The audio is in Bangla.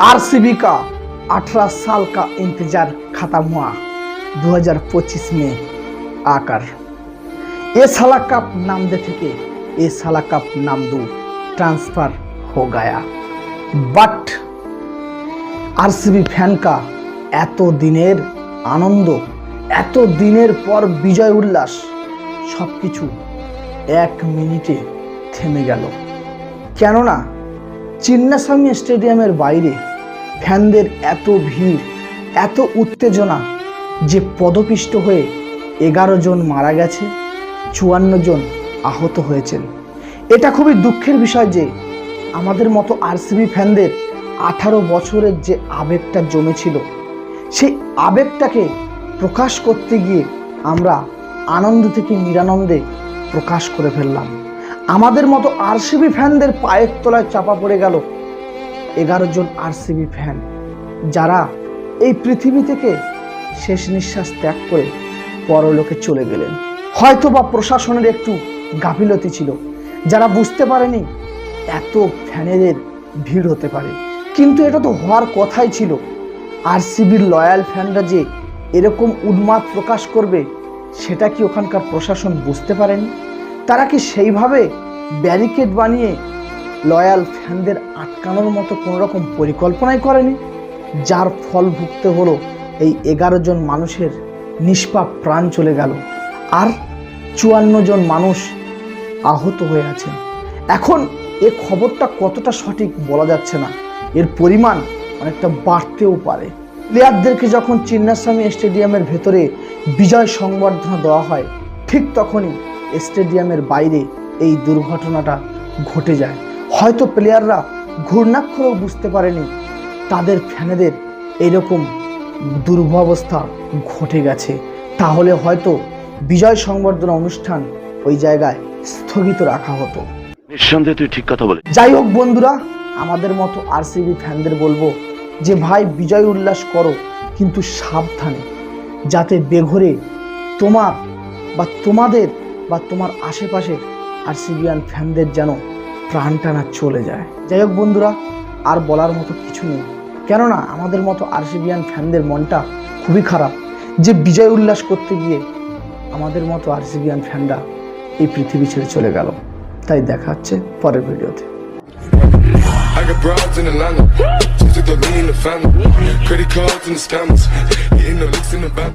आरसीबी का 18 साल का इंतजार खत्म हुआ 2025 में आकर ये साला कप नाम दे थे कि ये साला कप नाम दो ट्रांसफर हो गया बट আরসিবি ফ্যানকা এত দিনের আনন্দ এত দিনের পর বিজয় উল্লাস সব কিছু এক মিনিটে থেমে গেল কেননা চিন্নাস্বামী স্টেডিয়ামের বাইরে ফ্যানদের এত ভিড়, এত উত্তেজনা যে পদপিষ্ট হয়ে এগারো জন মারা গেছে, চুয়ান্ন জন আহত হয়েছেন। এটা খুবই দুঃখের বিষয় যে আমাদের মতো আরসিবি ফ্যানদের আঠারো বছরের যে আবেগটা জমেছিল, সেই আবেগটাকে প্রকাশ করতে গিয়ে আমরা আনন্দ থেকে নিরানন্দে প্রকাশ করে ফেললাম। আমাদের মতো আরসিবি ফ্যানদের পায়ের তলায় চাপা পড়ে গেল এগারো জন আরসিবি ফ্যান, যারা এই পৃথিবী থেকে শেষ নিঃশ্বাস ত্যাগ করে পরলোকে চলে গেলেন। হয়তো বা প্রশাসনের একটু গাফিলতি ছিল, যারা বুঝতে পারেনি এত ফ্যানেদের ভিড় হতে পারে। কিন্তু এটা তো হওয়ার কথাই ছিল, আরসিবির লয়াল ফ্যানরা যে এরকম উন্মাদ প্রকাশ করবে, সেটা কি ওখানকার প্রশাসন বুঝতে পারেনি? তারা কি সেইভাবে ব্যারিকেড বানিয়ে লয়াল ফ্যানদের আটকানোর মতো কোনো রকম পরিকল্পনাই করেনি, যার ফল ভুগতে হলো এই এগারো জন মানুষের নিষ্পাপ প্রাণ চলে গেল। আর চুয়ান্ন জন মানুষ আহত হয়ে আছেন। এখন এ খবরটা কতটা সঠিক বলা যাচ্ছে না। এর পরিমাণ অনেকটা বাড়তেও পারে। প্লেয়ারদেরকে যখন চিন্নাস্বামী স্টেডিয়ামের ভেতরে বিজয় সংবর্ধনা দেওয়া হয়, ঠিক তখনই স্টেডিয়ামের বাইরে এই দুর্ঘটনাটা ঘটে যায়। হয়তো প্লেয়াররা ঘূর্ণাক্ষরেও বুঝতে পারেনি। তাদের ফ্যানেদের এরকম দুর্ভাবস্থা ঘটে গেছে। তাহলে হয়তো বিজয় সংবর্ধনা অনুষ্ঠান ওই জায়গায় স্থগিত রাখা হতো। নিঃসন্দেহে তুই ঠিক কথা বলে যাই হোক বন্ধুরা আমাদের মতো আরসিবি ফ্যানদের বলব যে ভাই বিজয় উল্লাস করো কিন্তু সাবধানে যাতে বেঘরে তোমার বা তোমাদের বা তোমার আশেপাশে আরসিবিয়ান ফ্যানদের যেন প্রাণটা না চলে যায় যাই হোক বন্ধুরা, আর বলার মতো কিছু নেই কেননা আমাদের মতো আরসিবিয়ান ফ্যানদের মনটা খুবই খারাপ যে বিজয় উল্লাস করতে গিয়ে আমাদের মতো আরসিবিয়ান ফ্যানরা এই পৃথিবী ছেড়ে চলে গেল তাই দেখা হচ্ছে পরের ভিডিওতে I got broads in Atlanta. Just took the lean the family. Credit cards and the scammers. Hitting the licks in the back.